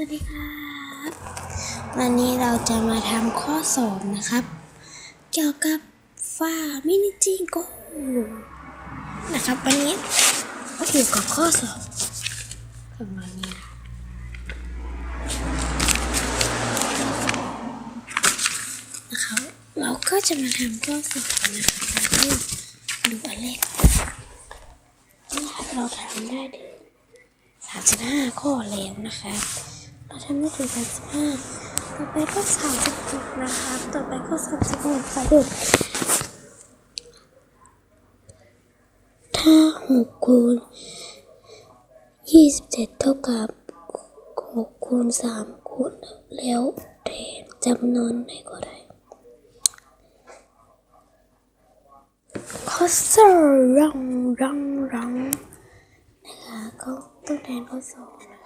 วัสดีครับ วันนี้เราจะมาทำข้อสอบนะครับ เกี่ยวกับฟ้ามินิจิงโกนะครับ วันนี้ก็อยู่กับข้อสอบประมาณนี้นะครับเราก็จะมาทำข้อสอบนะครับนี่ดูอันแรกนี่ครับเราทำได้ถึงสามสิบห้าข้อแล้วนะครับ เราทำได้ถึงสามสิบห้าต่อไปก็สามสิบหกนะครับต่อไปก็สามสิบหกไปดูถ้าหกคูณยี่สิบเจ็ดเท่ากับหกคูณสามคูณแล้วแทนจำนวนไหนก็ได้ ข้อสอบรังรังรังนะคะก็ต้องแทนข้อสอบ